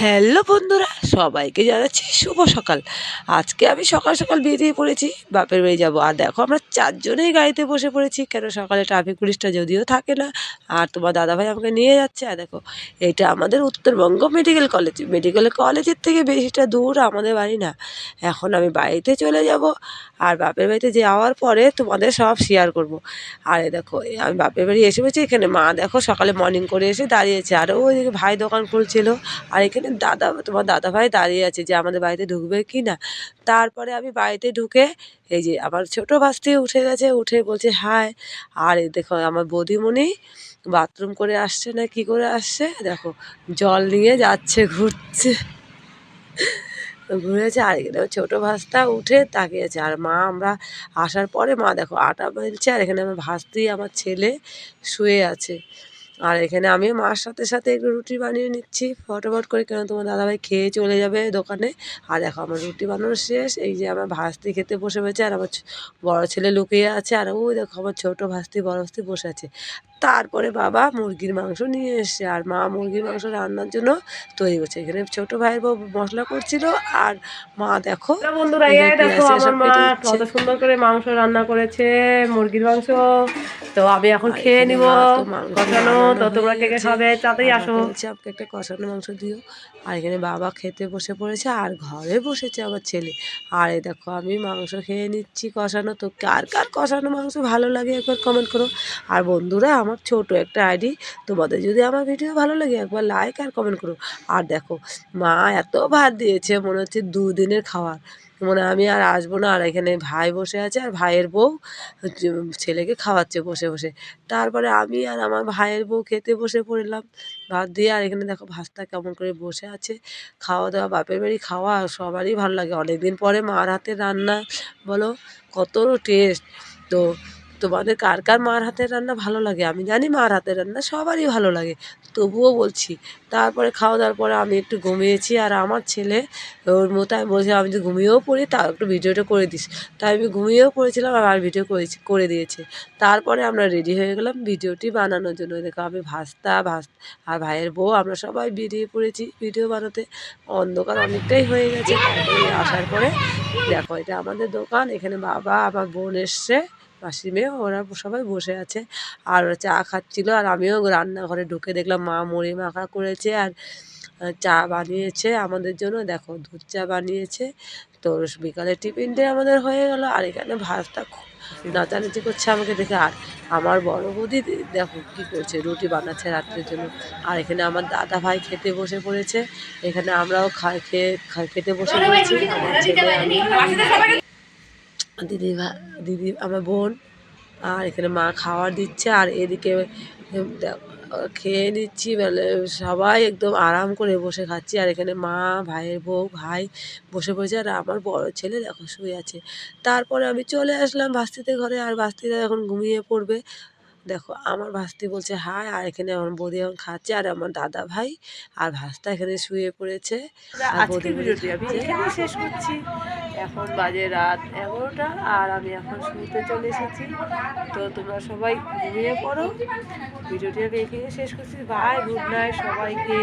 Hello বন্ধুরা, সবাইকে জানাচ্ছি শুভ সকাল। আজকে আমি সকাল সকাল বেরিয়ে পড়েছি, বাপের বাড়ি যাব। আর দেখো, আমরা চারজনেই গাড়িতে বসে পড়েছি, কেন সকালে ট্রাফিক পুলিশটা যদিও থাকে না, আর তোমার দাদাভাই আমাকে নিয়ে যাচ্ছে। আর দেখো, এটা আমাদের উত্তরবঙ্গ মেডিকেল কলেজ মেডিকেল কলেজের থেকে বেশিটা দূর আমাদের বাড়ি না। এখন আমি বাড়িতে চলে যাব, আর বাপের বাড়িতে যাওয়ার পরে তোমাদের সব শেয়ার করব। আর দেখো, আমি বাপের বাড়ি এসে পড়েছি এখানে। মা দেখো সকালে মর্নিং করে এসে দাঁড়িয়েছে। আর ওইদিকে ভাই দোকান খুলছিল, আর এখানে দাদা, তোমার দাদা ভাই দাঁড়িয়ে আছে যে আমাদের বাড়িতে ঢুকবে কি না? তারপরে আমি বাড়িতে ঢুকে এই যে আমার ছোটো ভাস্তি উঠে গেছে, উঠে বলছে হাই আর দেখো আমার বৌদিমণি বাথরুম করে আসছে না, কি করে আসছে? দেখো, জল নিয়ে যাচ্ছে, ঘুরছে। ঘুরেছে, আর এখানে ছোটো ভাস্তা উঠে তাকিয়েছে আর মা, আমরা আসার পরে মা, দেখো, আটা বেলছে, আর এখানে আমার ভাস্তি আমার ছেলে শুয়ে আছে। আর এখানে আমি মার সাথে সাথে একটু রুটি বানিয়ে নিচ্ছি। ফটোফট করে কেন তোমার দাদাভাই খেয়ে চলে যাবে দোকানে। আর দেখো আমার রুটি বানানো শেষ। এই যে আমার ভাস্তি খেতে বসে পড়েছে আর আমার বড় ছেলে লুকিয়ে আছে। আর ওই দেখো আমার ছোটো ভাস্তি, বড় ভাস্তি বসে আছে। তারপরে বাবা মুরগির মাংস নিয়ে এসছে। আর মা মুরগির মাংস রান্নার জন্য তৈরি করছে। এখানে ছোটো ভাইয়ের বউ মশলা করছিল আর মা দেখো বন্ধুরা এই দেখো আমার মা কত সুন্দর করে মাংস রান্না করেছে মুরগির মাংস। তো আমি এখন খেয়ে নিব। কষানো তো তোমরা কে কে খাবে বাবা আসো। বলছে আমাকে একটা কষানো মাংস দিও। আর এখানে বাবা খেতে বসে পড়েছে আর ঘরে বসেছে আমার ছেলে। আর এই দেখো আমি মাংস খেয়ে নিচ্ছি কষানো। তো কার কার কষানো মাংস ভালো লাগে একবার কমেন্ট করো। আর বন্ধুরা আমার ছোট একটা আইডি। তোমাদের যদি আমার ভিডিও ভালো লাগে, একবার লাইক আর কমেন্ট করো। আর দেখো, মা এত ভাত দিয়েছে, মনে হচ্ছে দুদিনের খাওয়ার। মানে আমি আর আসব না, আর এখানে ভাই বসে আছে, আর ভাইয়ের বউ ছেলেকে খাওয়াচ্ছে বসে বসে। তারপরে আমি আর আমার ভাইয়ের বউ খেতে বসে পড়লাম। ভাত দিয়ে, আর এখানে দেখো ভাতটা কেমন করে বসে আছে। খাওয়া দাওয়া, বাপের বাড়ি খাওয়া সবারই ভালো লাগে। অনেক দিন পরে মার হাতের রান্না, বলো? কত টেস্ট তো তোমাদের কার কার মার হাতের রান্না ভালো লাগে? আমি জানি মার হাতের রান্না সবারই ভালো লাগে। তবুও বলছি, তারপরে খাওয়া দাওয়ার পরে আমি একটু ঘুমিয়েছি আর আমার ছেলে ওর মতো আমি বলছি, আমি যদি ঘুমিয়েও পড়ি তাও একটু ভিডিওটা করে দিস। তাই আমি ঘুমিয়েও পড়েছিলাম আর ভিডিও করেছি, করে দিয়েছে। তারপরে আমরা রেডি হয়ে গেলাম ভিডিওটি বানানোর জন্য। দেখো আমি ভাস্তা ভাস আর ভাইয়ের বউ, আমরা সবাই বেরিয়ে পড়েছি ভিডিও বানাতে। অন্ধকার অনেকটাই হয়ে গেছে। আসার পরে দেখো, এটা আমাদের দোকান। এখানে বাবা, আমার বোন এসছে। মাসি মেয়ে ওরা সবাই বসে আছে আর চা খাচ্ছিল আর আমিও রান্নাঘরে ঢুকে দেখলাম মা মুড়ি মাখা করেছে আর চা বানিয়েছে আমাদের জন্য দেখো দুধ চা বানিয়েছে তো বিকালে টিফিনটা আমাদের হয়ে গেল আর এখানে ভাতটা খুব নাচানাচি করছে আমাকে দেখে আর আমার বড় বৌদি দেখো কী করছে রুটি বানাচ্ছে রাত্রের জন্য আর এখানে আমার দাদা ভাই খেতে বসে পড়েছে এখানে আমরাও খেয়ে খেতে বসে পড়েছি আমার ছেলে দিদি দিদি, আমার বোন, আর এখানে মা খাওয়ার দিচ্ছে, আর এদিকে খেয়ে নিচ্ছি মানে সবাই একদম আরাম করে বসে খাচ্ছি, আর এখানে মা, ভাইয়ের বউ, ভাই বসে বসে আর আমার বড় ছেলে দেখো শুয়ে আছে। তারপরে আমি চলে আসলাম বাস্তিতে ঘরে, আর বাস্তিরা এখন ঘুমিয়ে পড়বে দেখো আমার ভাস্তি বলছে হাই আর এখানে আমার বৌদি এখন খাচ্ছে আর আমার দাদা ভাই আর ভাস্তা এখানে শুয়ে পড়েছে। শেষ করছি। এখন বাজে রাত এগারোটা আর আমি এখন শুনতে চলে এসেছি। তো তোমরা সবাই ঘুমিয়ে পড়ো। ভিডিওটি আমি এখানে শেষ করছি। বাই গুড নাইট সবাইকে।